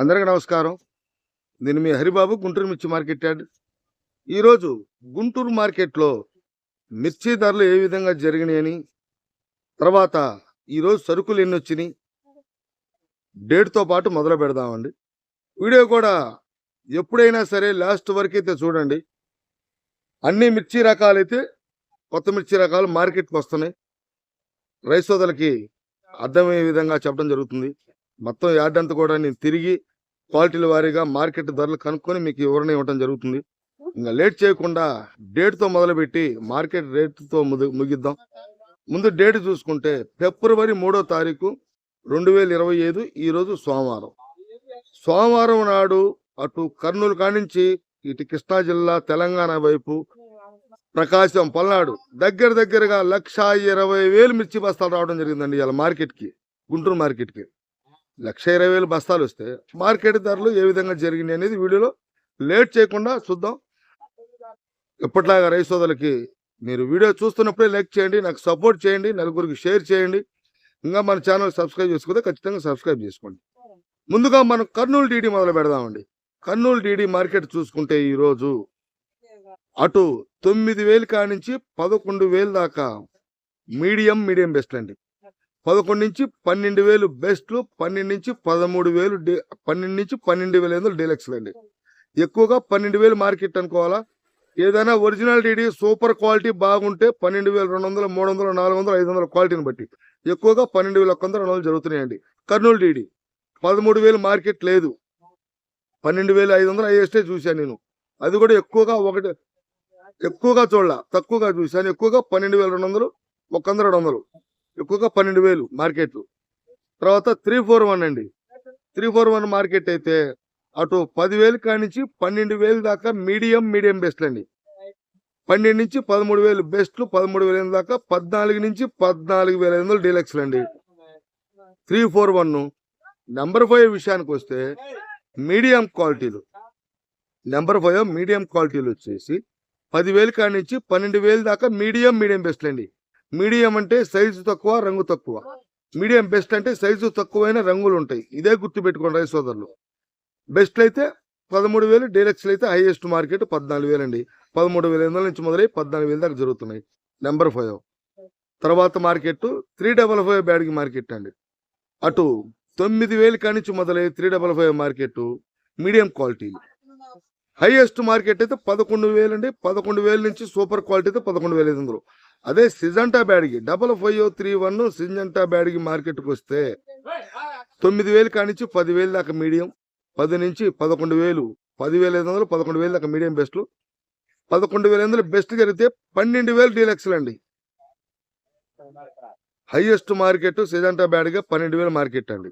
అందరికీ నమస్కారం. నేను మీ హరిబాబు గుంటూరు మిర్చి మార్కెట్ యాడ్. ఈరోజు గుంటూరు మార్కెట్లో మిర్చి ధరలు ఏ విధంగా జరిగినాయని తర్వాత ఈరోజు సరుకులు ఎన్ని వచ్చినాయి డేట్తో పాటు మొదలు పెడదామండి. వీడియో కూడా ఎప్పుడైనా సరే లాస్ట్ వరకు అయితే చూడండి. అన్ని మిర్చి రకాలైతే కొత్త మిర్చి రకాలు మార్కెట్కి వస్తున్నాయి. రైస్ సోదలకి అర్థమయ్యే విధంగా చెప్పడం జరుగుతుంది. మొత్తం యార్డ్ అంతా కూడా నేను తిరిగి క్వాలిటీల వారీగా మార్కెట్ ధరలు కనుక్కొని మీకు వివరణ ఇవ్వడం జరుగుతుంది. ఇంకా లేట్ చేయకుండా డేట్తో మొదలుపెట్టి మార్కెట్ రేట్తో ముగిద్దాం. ముందు డేట్ చూసుకుంటే ఫిబ్రవరి మూడో తారీఖు రెండు వేల ఇరవై ఐదు ఈరోజు సోమవారం. సోమవారం నాడు అటు కర్నూలు కానించి ఇటు కృష్ణా జిల్లా తెలంగాణ వైపు ప్రకాశం పల్నాడు దగ్గర దగ్గరగా లక్ష ఇరవై వేలు మిర్చి బస్తాలు రావడం జరిగిందండి ఇలా మార్కెట్కి గుంటూరు మార్కెట్కి. లక్ష ఇరవై వేలు బస్తాలు వస్తే మార్కెట్ ధరలు ఏ విధంగా జరిగినాయి అనేది వీడియోలో లేట్ చేయకుండా చూద్దాం. ఎప్పటిలాగా రైతు సోదరులకి మీరు వీడియో చూస్తున్నప్పుడే లైక్ చేయండి నాకు సపోర్ట్ చేయండి నలుగురికి షేర్ చేయండి. ఇంకా మన ఛానల్ సబ్స్క్రైబ్ చేసుకుంటే ఖచ్చితంగా సబ్స్క్రైబ్ చేసుకోండి. ముందుగా మనం కర్నూలు డీడీ మొదలు పెడదామండి. కర్నూలు డీడీ మార్కెట్ చూసుకుంటే ఈరోజు అటు తొమ్మిది వేలు కానించి పదకొండు వేలు దాకా మీడియం మీడియం బెస్ట్ అండి. పదకొండు నుంచి పన్నెండు వేలు బెస్ట్లు పన్నెండు నుంచి పదమూడు వేలు డి పన్నెండు నుంచి పన్నెండు వేల ఐదు డీలక్స్లు అండి. ఎక్కువగా పన్నెండు వేలు మార్కెట్ అనుకోవాలా? ఏదైనా ఒరిజినల్ డీడీ సూపర్ క్వాలిటీ బాగుంటే పన్నెండు వేల రెండు వందలు మూడు వందలు నాలుగు వందలు ఐదు వందల క్వాలిటీని బట్టి. ఎక్కువగా పన్నెండు వేల ఒక్క వందలు రెండు వందలు జరుగుతున్నాయండి. కర్నూలు డీడీ పదమూడు వేలు మార్కెట్ లేదు. పన్నెండు వేలు ఐదు వందలు హైయెస్టే చూశాను నేను. అది కూడా ఎక్కువగా ఒకటి ఎక్కువగా చూడాల తక్కువగా చూశాను. ఎక్కువగా పన్నెండు వేల రెండు వందలు ఒక వంద రెండు వందలు. ఎక్కువగా పన్నెండు వేలు మార్కెట్ తర్వాత త్రీ ఫోర్ వన్ అండి. త్రీ ఫోర్ వన్ మార్కెట్ అయితే అటు పదివేలు కానించి పన్నెండు వేలు దాకా మీడియం మీడియం బెస్ట్లు అండి. పన్నెండు నుంచి పదమూడు వేలు బెస్ట్లు పదమూడు వేల దాకా పద్నాలుగు నుంచి పద్నాలుగు వేల ఐదు వందలు డీలక్స్లు అండి. Three four one number five విషయానికి వస్తే మీడియం క్వాలిటీలు. నెంబర్ ఫైవ్ మీడియం క్వాలిటీలు వచ్చేసి పదివేలు కానించి పన్నెండు వేలు దాకా మీడియం మీడియం బెస్ట్లు అండి. మీడియం అంటే సైజు తక్కువ రంగు తక్కువ. మీడియం బెస్ట్ అంటే సైజు తక్కువైన రంగులు ఉంటాయి. ఇదే గుర్తు పెట్టుకోండి రైతు సోదరులు. బెస్ట్ అయితే పదమూడు వేలు డీలక్స్లు అయితే హైయెస్ట్ మార్కెట్ పద్నాలుగు వేలు అండి పదమూడు వేల ఎనిమిది నుంచి మొదలై పద్నాలుగు వేల దాకా జరుగుతున్నాయి. Number five. తర్వాత మార్కెట్ త్రీ డబల్ ఫైవ్ బ్యాడ్కి మార్కెట్ అండి. అటు తొమ్మిది వేలు కానించి మొదలై three double five market medium quality. Highest market అయితే పదకొండు వేలు అండి పదకొండు వేల నుంచి సూపర్ క్వాలిటీ అయితే పదకొండు వేల ఐదు వందలు. అదే Syngenta బ్యాడ్కి double five three one Syngenta బ్యాడ్కి మార్కెట్కి వస్తే తొమ్మిది వేలు కానించి పదివేలు దాకా మీడియం పది నుంచి పదకొండు వేలు పదివేల ఐదు వందలు పదకొండు వేలు దాకా మీడియం బెస్ట్లు. పదకొండు వేల ఐదు బెస్ట్ జరిగితే పన్నెండు వేలు డీలక్స్లు అండి. హైయెస్ట్ మార్కెట్ సిజంటా బ్యాడ్గా పన్నెండు వేలు మార్కెట్ అండి.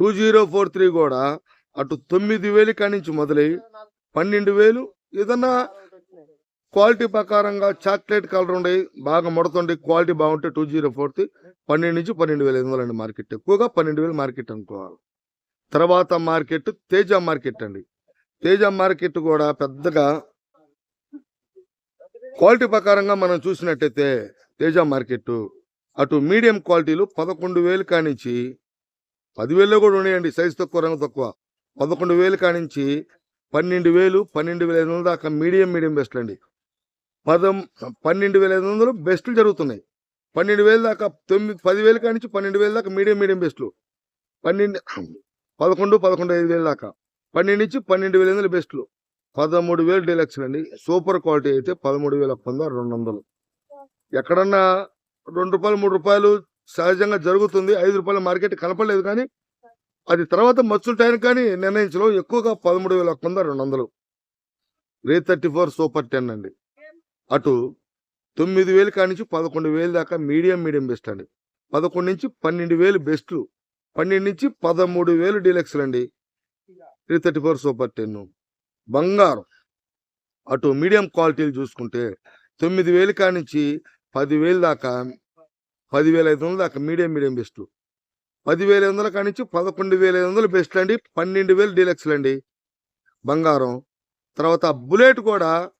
టూ జీరో ఫోర్ త్రీ కూడా అటు తొమ్మిది వేలు కానించి మొదలై పన్నెండు వేలు ఏదన్నా క్వాలిటీ ప్రకారంగా చాక్లెట్ కలర్ ఉండే బాగా ముడతుండే క్వాలిటీ బాగుంటే టూ జీరో ఫోర్త్ పన్నెండు నుంచి పన్నెండు వేల ఐదు వందలు అండి మార్కెట్. ఎక్కువగా పన్నెండు వేలు మార్కెట్ అనుకోవాలి. తర్వాత మార్కెట్ తేజ మార్కెట్ అండి. తేజ మార్కెట్ కూడా పెద్దగా క్వాలిటీ ప్రకారంగా మనం చూసినట్టయితే తేజ మార్కెట్ అటు మీడియం క్వాలిటీలు పదకొండు వేలు కానించి పదివేల్లో కూడా ఉన్నాయండి సైజు తక్కువ రంగు తక్కువ. పదకొండు వేలు కానించి పన్నెండు వేలు పన్నెండు వేల ఐదు వందల దాకా మీడియం మీడియం బెస్ట్ అండి పదం పన్నెండు వేల ఐదు వందలు బెస్ట్లు జరుగుతున్నాయి. పన్నెండు వేల దాకా తొమ్మిది పదివేలు కానించి పన్నెండు వేలు దాకా మీడియం మీడియం బెస్ట్లు పన్నెండు పదకొండు పదకొండు ఐదు వేల దాకా. పన్నెండు నుంచి పన్నెండు వేల ఐదు వందలు బెస్ట్లు పదమూడు వేలు డీలక్స్ అండి. సూపర్ క్వాలిటీ అయితే పదమూడు వేల ఒక్క వంద రెండు వందలు. ఎక్కడన్నా రెండు రూపాయలు మూడు రూపాయలు సహజంగా జరుగుతుంది. ఐదు రూపాయల మార్కెట్ కనపడలేదు కానీ అది తర్వాత మచ్చుల టైం కానీ నిర్ణయించడం ఎక్కువగా పదమూడు వేల ఒక్క వంద రెండు వందలు. రే థర్టీ ఫోర్ సూపర్ టెన్ అండి. అటు తొమ్మిది వేలు కానించి పదకొండు వేలు దాకా మీడియం మీడియం బెస్ట్ అండి. పదకొండు నుంచి పన్నెండు వేలు బెస్ట్లు పన్నెండు నుంచి పదమూడు వేలు డీలక్స్లు అండి. Three thirty four super ten. బంగారం. అటు మీడియం క్వాలిటీలు చూసుకుంటే తొమ్మిది వేలు కానించి పదివేలు దాకా పదివేల ఐదు వందల దాకా మీడియం మీడియం బెస్ట్. పదివేల ఐదు వందల కానించి పదకొండు వేల ఐదు వందలు బెస్ట్ అండి. పన్నెండు వేలు డీలక్స్లు అండి. బంగారం. తర్వాత బుల్లెట్ కూడా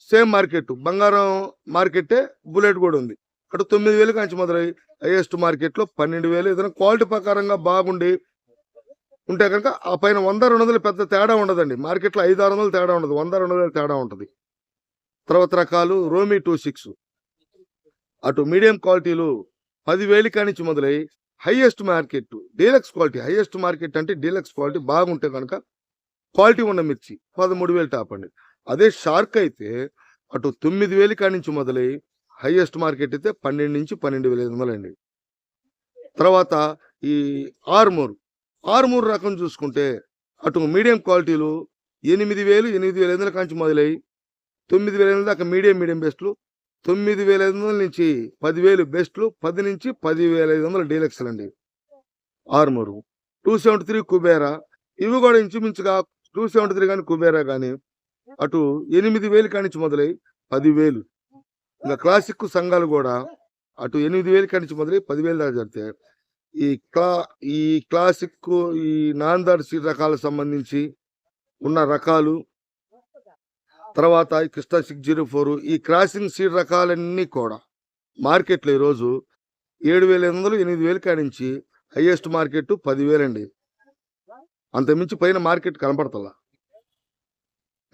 సేమ్ మార్కెట్. బంగారం మార్కెట్టే బుల్లెట్ కూడా ఉంది. అటు తొమ్మిది వేలు కాంచి మొదలై హైయెస్ట్ మార్కెట్లో పన్నెండు వేలు. ఏదైనా క్వాలిటీ ప్రకారంగా బాగుండి ఉంటే కనుక ఆ పైన వంద రెండు వందలు పెద్ద తేడా ఉండదండి. మార్కెట్లో ఐదు ఆరు వందలు తేడా ఉండదు. వంద రెండు వందలు తేడా ఉంటుంది. తర్వాత రకాలు రోమీ టూ సిక్స్. అటు మీడియం క్వాలిటీలు పదివేలు కానించి మొదలై highest market. Deluxe quality. Highest market అంటే డీలక్స్ క్వాలిటీ బాగుంటే కనుక క్వాలిటీ ఉన్న మిర్చి పదమూడు వేలు టాప్ అండి. అదే షార్క్ అయితే అటు తొమ్మిది వేలు కానించి మొదలై హైయెస్ట్ మార్కెట్ అయితే పన్నెండు నుంచి పన్నెండు వేల ఐదు వందలండి. తర్వాత ఈ ఆర్మూర్ ఆర్మూర్ రకం చూసుకుంటే అటు మీడియం క్వాలిటీలు ఎనిమిది వేలు ఎనిమిది వేల ఐదు వందల కాంచి మొదలై తొమ్మిది వేల ఐదు వందల దాకా మీడియం మీడియం బెస్ట్లు తొమ్మిది వేల ఐదు వందల నుంచి పదివేలు బెస్ట్లు పది నుంచి పది వేల ఐదు వందల డీలక్స్లు అండి Armoor two seventy three Kubera ఇవి కూడా ఇంచుమించుగా టూ సెవెంటీ త్రీ కానీ కుబేరా కానీ అటు ఎనిమిది వేలు కానించి మొదలై పదివేలు. ఇంకా క్లాసిక్ సంఘాలు కూడా అటు ఎనిమిది వేలు కానించి మొదలై పదివేలు దాకా జరిగితే ఈ క్లా ఈ క్లాసిక్ ఈ నాందార్ సీడ్ రకాలకు సంబంధించి ఉన్న రకాలు తర్వాత ఈ సిక్స్ జీరో ఫోర్ ఈ క్రాసింగ్ సీడ్ రకాలన్నీ కూడా మార్కెట్లో ఈరోజు ఏడు వేల ఐదు వందలు ఎనిమిది వేలు కాడించి హయ్యెస్ట్ మార్కెట్ పదివేలండి. అంతమించి పైన మార్కెట్ కనపడతలా.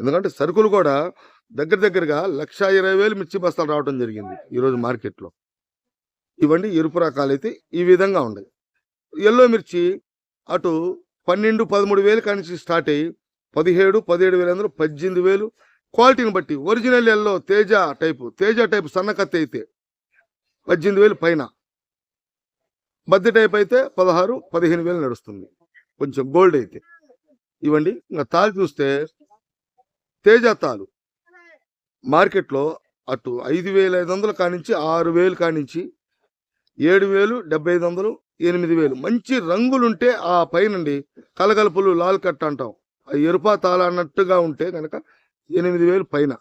ఎందుకంటే సరుకులు కూడా దగ్గర దగ్గరగా లక్ష ఇరవై వేలు మిర్చి బస్తాలు రావడం జరిగింది ఈరోజు మార్కెట్లో. ఇవన్నీ ఎరుపు రకాలు అయితే ఈ విధంగా ఉండదు ఎల్లో మిర్చి అటు పన్నెండు పదమూడు వేలు కానించి స్టార్ట్ అయ్యి పదిహేడు పదిహేడు వేలు అందరూ పద్దెనిమిది వేలు. క్వాలిటీని బట్టి original yellow Teja type Teja type సన్నకత్తి అయితే పద్దెనిమిది వేలు పైన. బద్ది టైప్ అయితే పదహారు పదిహేను వేలు నడుస్తుంది. కొంచెం గోల్డ్ అయితే. ఇవ్వండి ఇంకా తాళి చూస్తే తేజతాలు మార్కెట్లో అటు ఐదు వేల ఐదు వందలు కానించి ఆరు వేలు కానించి ఏడు వేలు డెబ్బై ఐదు వందలు ఎనిమిది వేలు. మంచి రంగులుంటే ఆ పైనండి కలగలుపులు లాల్ కట్ అంటాం. ఆ ఎరుపా తాళ అన్నట్టుగా ఉంటే కనుక ఎనిమిది వేలు పైన.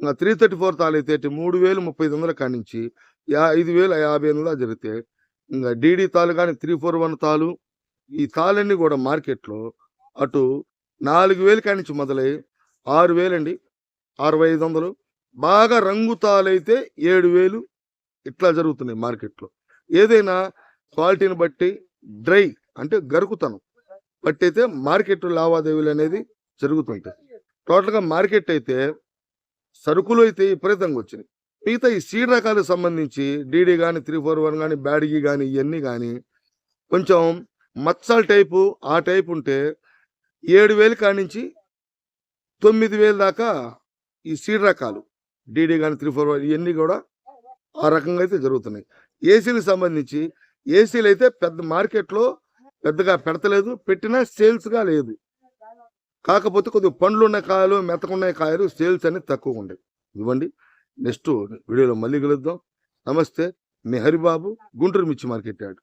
ఇంకా త్రీ థర్టీ ఫోర్ తాళ అయితే మూడు వేలు ముప్పై ఐదు వందల కానించి యా ఐదు వేలు యాభై వందల జరిగితే ఇంకా డీడీ తాలు కానీ త్రీ ఫోర్ వన్ తాలు ఈ తాళన్నీ కూడా మార్కెట్లో అటు నాలుగు వేలు కానించి మొదలై ఆరు వేలండి. అరవై ఐదు వందలు. బాగా రంగు తాలైతే ఏడు వేలు. ఇట్లా జరుగుతున్నాయి మార్కెట్లో. ఏదైనా క్వాలిటీని బట్టి డ్రై అంటే గరుకుతనం బట్టి అయితే మార్కెట్ లావాదేవీలు అనేది జరుగుతుంటాయి. టోటల్గా మార్కెట్ అయితే సరుకులు అయితే విపరీతంగా వచ్చినాయి. మిగతా ఈ సీడ్ రకాలకు సంబంధించి డీడీ కానీ త్రీ ఫోర్ వన్ కానీ బ్యాడిగి కానీ ఇవన్నీ కానీ కొంచెం మచ్చల్ టైపు ఆ టైపు ఉంటే ఏడు వేలు కానించి తొమ్మిది వేలు దాకా ఈ సీడ్ రకాలు డీడీ కానీ త్రీ ఫోర్ ఇవన్నీ కూడా ఆ రకంగా అయితే జరుగుతున్నాయి. ఏసీలకు సంబంధించి ఏసీలు అయితే పెద్ద మార్కెట్లో పెద్దగా పెడతలేదు పెట్టినా సేల్స్గా లేదు. కాకపోతే కొద్దిగా పండ్లు ఉన్న కాయలు మెత్తకున్న కాయలు సేల్స్ అనేది తక్కువ ఉండే ఇవ్వండి నెక్స్ట్ వీడియోలో మళ్ళీ కలుద్దాం. నమస్తే మీ హరిబాబు గుంటూరు మిర్చి మార్కెట్ యార్డ్.